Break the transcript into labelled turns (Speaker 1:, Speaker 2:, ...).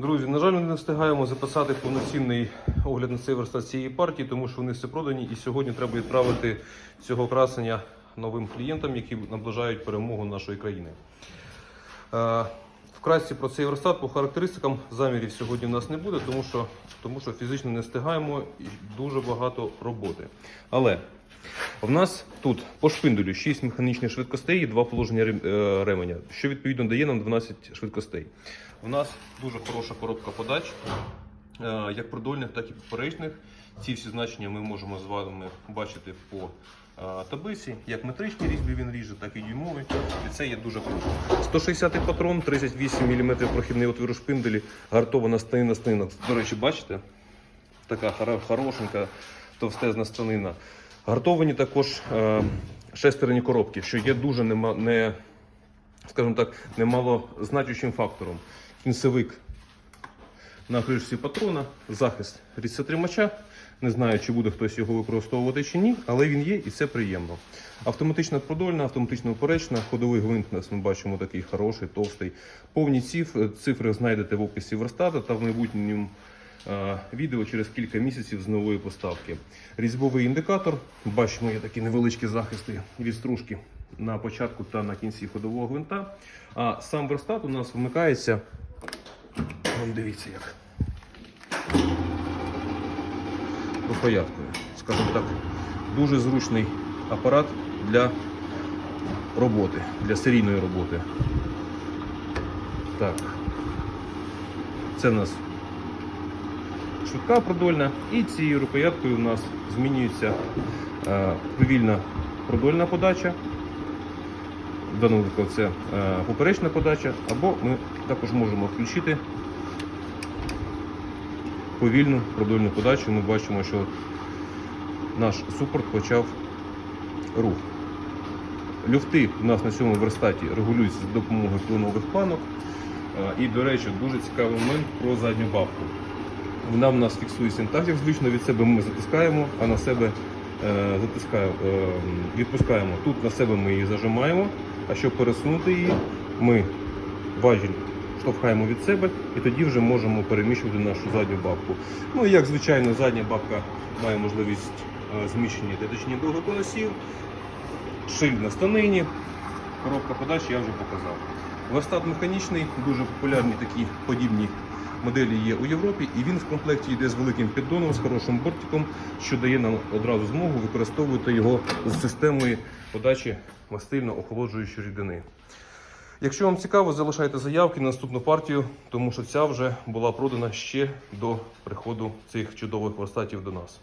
Speaker 1: Друзі, на жаль, ми не встигаємо записати повноцінний огляд на цей верстат цієї партії, тому що вони все продані, і сьогодні треба відправити цього красення новим клієнтам, які наближають перемогу нашої країни. Вкратці про цей верстат по характеристикам замірів сьогодні в нас не буде, тому що, тому що фізично не встигаємо і дуже багато роботи. Але в нас тут по шпинделю 6 механічних швидкостей і 2 положення е, ременя, що відповідно дає нам 12 швидкостей. У нас дуже хороша коробка подач, е, як продольних, так і поперечних. Ці всі значення ми можемо з вами бачити по е, таблиці, як метричні різьби він ріже, так і дюймові. І це є дуже круто. 160 патрон, 38 мм прохідний отвір у шпинделі, гартована станина станина. До речі, бачите? Така хорошенька, товстезна станина. Гартовані також е, шестерні коробки, що є дуже нема, не, скажімо так, немало значущим фактором. Кінцевик на кришці патрона, захист різцетримача. Не знаю, чи буде хтось його використовувати чи ні, але він є і це приємно. Автоматична продольна, автоматично оперечна, ходовий гвинт у нас ми бачимо такий хороший, товстий. Повні цифри, цифри знайдете в описі верстата та в майбутньому е, відео через кілька місяців з нової поставки. Різьбовий індикатор. Бачимо, є такі невеличкі захисти від стружки на початку та на кінці ходового гвинта. А сам верстат у нас вмикається. Вон дивіться як. Рукояткою, скажімо так, дуже зручний апарат для роботи, для серійної роботи. Так. Це в нас швидка продольна, і цією рукояткою у нас змінюється е, повільна продольна подача. В даному випадку це е, поперечна подача, або ми також можемо включити повільну продольну подачу. Ми бачимо, що наш супорт почав рух. Люфти у нас на цьому верстаті регулюються за допомогою клинових планок. І, до речі, дуже цікавий момент про задню бабку. Вона в нас фіксується так, як звично від себе ми затискаємо, а на себе е, затискаємо, е, відпускаємо. Тут на себе ми її зажимаємо, а щоб пересунути її, ми важіль штовхаємо від себе і тоді вже можемо переміщувати нашу задню бабку. Ну і як звичайно, задня бабка має можливість е, зміщення та точні довгоконосів, шиль на станині, коробка подачі я вже показав. Верстат механічний, дуже популярні такі подібні моделі є у Європі, і він в комплекті йде з великим піддоном, з хорошим бортиком, що дає нам одразу змогу використовувати його з системою подачі мастильно-охолоджуючої рідини. Якщо вам цікаво, залишайте заявки на наступну партію, тому що ця вже була продана ще до приходу цих чудових верстатів до нас.